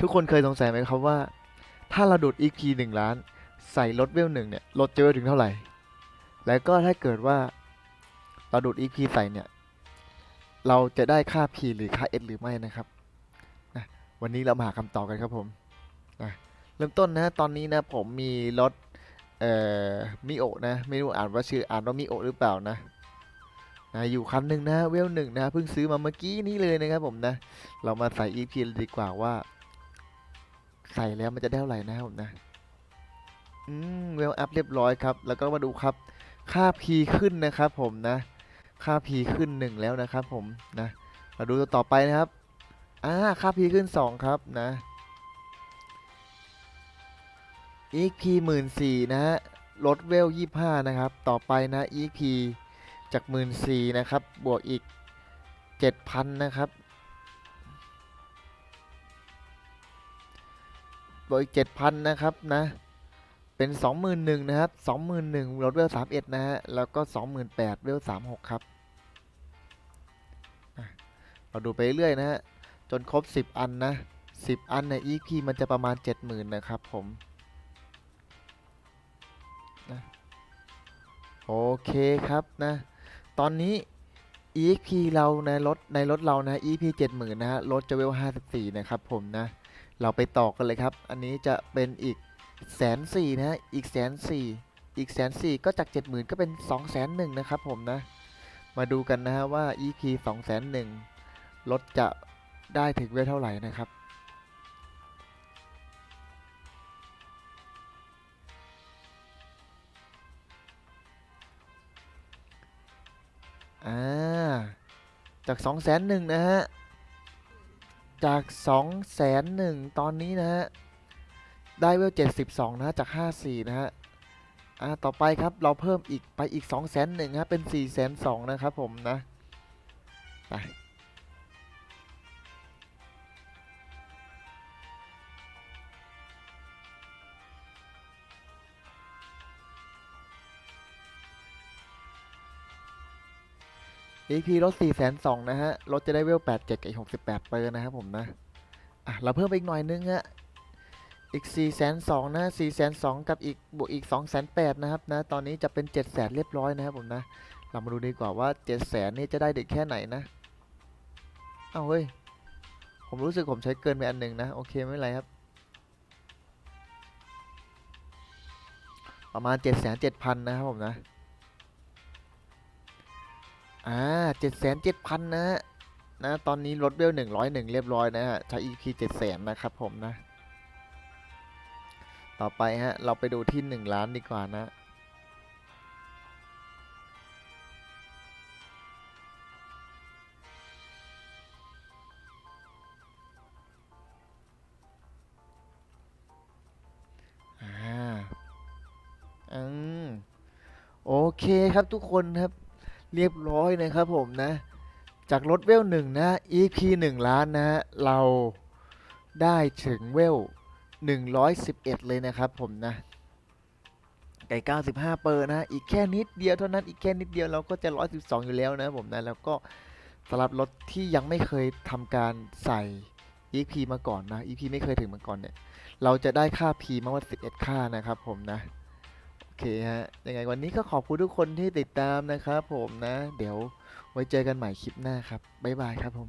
ทุกคนเคยสงสัยไหมครับว่า ถ้าเราดูด EP หนึ่งล้าน ใส่ลดเวลหนึ่งเนี่ยลดจะเวลถึงเท่าไหร่ แล้วก็ถ้าเกิดว่าเราดูด EP ใส่เนี่ย เราจะได้ค่า P หรือค่า S หรือไม่นะครับนะวันนี้เรามาหาคำตอบกันครับผมนะเริ่มต้นนะตอนนี้นะผมมีรถเอ่อมิโอนะไม่รู้อ่านว่าชื่ออ่านว่ามิโอหรือเปล่านะนะอยู่คันหนึ่งนะเวลหนึ่งนะเพิ่งซื้อมาเมื่อกี้นี้เลยนะครับผมนะ เรามาใส่ EP ดีกว่าว่า ใส่แล้วมันจะได้เท่าไหร่นะครับผมนะอืมเวลอัพเรียบร้อยครับ แล้วก็มาดูครับ ค่า P ขึ้นนะครับผมนะ ค่า P ขึ้นหนึ่งแล้วนะครับผมนะ มาดูตัวต่อไปนะครับ อ่า ค่า P ขึ้นสองครับนะ EP หมื่นสี่นะฮะ ลดเวลยี่ห้านะครับ ต่อไปนะ EP จากหมื่นสี่นะครับ บวกอีกเจ็ดพันนะครับ บวกอีกเจ็ดพันนะครับนะ เป็นสองหมื่นหนึ่งนะครับสองหมื่นหนึ่งลดเวลสามเอ็ดนะฮะ แล้วก็สองหมื่นแปดเวลสามหกครับเราดูไปเรื่อยนะฮะ จนครบสิบอันนะสิบอันใน EP มันจะประมาณเจ็ดหมื่นนะครับผมนะโอเคครับนะ ตอนนี้ EP เราในรถในรถเรานะ EP เจ็ดหมื่นนะฮะรถจะเวลห้าสิบสี่นะครับผมนะ เราไปต่อกันเลยครับ อันนี้จะเป็นอีกแสนสี่นะฮะอีกแสนสี่อีกแสนสี่ก็จากเจ็ดหมื่นก็เป็นสองแสนหนึ่งนะครับผมนะ มาดูกันนะฮะว่า EP สองแสนหนึ่งรถจะได้ถึงเวลเท่าไหร่นะครับอ่าจากสองแสนหนึ่งนะฮะ จากสองแสนหนึ่งตอนนี้นะฮะ ได้เวลเจ็ดสิบสองนะจากห้าสี่นะฮะ อ่า ต่อไปครับเราเพิ่มอีกไปอีกสองแสนหนึ่งฮะ เป็นสี่แสนสองนะครับผมนะ ไป EP ลด4 2 0 0 0นะฮะรถจะได้เวล 87 กับอีก 68 เปอร์นะครับผมนะ อะ เราเพิ่มไปอีกหน่อยนึงฮะ อีก 4 2 0 0 0นะ 4 2 0 0 0 กับอีกบวกอีก 2 8 0 0 0นะครับนะ ตอนนี้จะเป็น 7 0 0 0 0เรียบร้อยนะครับผมนะ เรามาดูดีกว่าว่า 7 0 0 0 0นี่จะได้เด็กแค่ไหนนะ เอาเฮ้ย ผมรู้สึกผมใช้เกินไปอันหนึ่งนะ โอเคไม่เป็นไรครับ ประมาณ 7 7 0 0 0นะครับผมนะ อ่าเจ็ดแสนเจ็ดพันนะฮะนะตอนนี้ลดเวลหนึ่งร้อยหนึ่งเรียบร้อยนะฮะใช้ EP เจ็ดแสนนะครับผมนะ ต่อไปฮะ เราไปดูที่หนึ่งล้านดีกว่านะอ่าอืมโอเคครับทุกคนครับ เรียบร้อยนะครับผมนะ จากรถเวลหนึ่งนะ EP 1 ล้านนะเราได้ถึงเวล 111 เลยนะครับผมนะไก่95 เปอร์นะ อีกแค่นิดเดียวเท่านั้น อีกแค่นิดเดียวเราก็จะ 112 อยู่แล้วนะผมนะ แล้วก็สำหรับรถที่ยังไม่เคยทำการใส่ EP มาก่อนนะ EP ไม่เคยถึงมาก่อนเนี่ย เราจะได้ค่า P มาว่า 11 ค่านะครับผมนะ เคฮะ ยังไงวันนี้ก็ขอบคุณทุกคนที่ติดตามนะครับผมนะ เดี๋ยวไว้เจอกันใหม่คลิปหน้าครับ บ๊ายบายครับผม